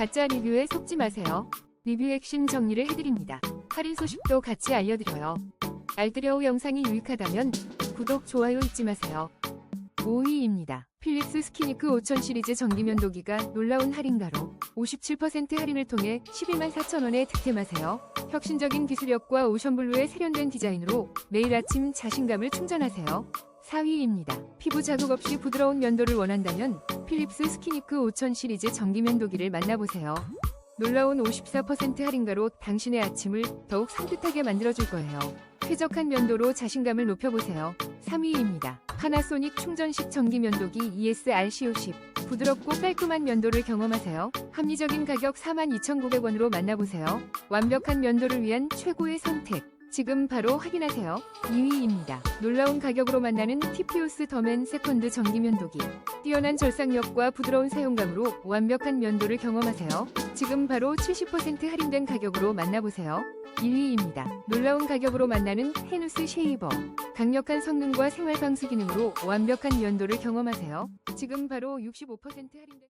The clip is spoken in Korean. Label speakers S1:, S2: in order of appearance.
S1: 가짜 리뷰에 속지 마세요. 리뷰 핵심 정리를 해드립니다. 할인 소식도 같이 알려드려요. 알뜰여우 영상이 유익하다면 구독, 좋아요 잊지 마세요. 5위입니다. 필립스 스키니크 5000 시리즈 전기면도기가 놀라운 할인가로 57% 할인을 통해 1 2 4,000원에 득템하세요. 혁신적인 기술력과 오션블루의 세련된 디자인으로 매일 아침 자신감을 충전하세요. 4위입니다. 피부 자극 없이 부드러운 면도를 원한다면 필립스 스키니크 5000 시리즈 전기면도기를 만나보세요. 놀라운 54% 할인가로 당신의 아침을 더욱 산뜻하게 만들어줄 거예요. 쾌적한 면도로 자신감을 높여보세요. 3위입니다. 파나소닉 충전식 전기 면도기 E ESRC50 부드럽고 깔끔한 면도를 경험하세요. 합리적인 가격 42,900원으로 만나보세요. 완벽한 면도를 위한 최고의 선택. 지금 바로 확인하세요. 2위입니다. 놀라운 가격으로 만나는 TPOS 더맨 세컨드 전기 면도기. 뛰어난 절삭력과 부드러운 사용감으로 완벽한 면도를 경험하세요. 지금 바로 70% 할인된 가격으로 만나보세요. 1위입니다. 놀라운 가격으로 만나는 헤누스 쉐이버. 강력한 성능과 생활 방수 기능으로 완벽한 면도를 경험하세요. 지금 바로 65% 할인된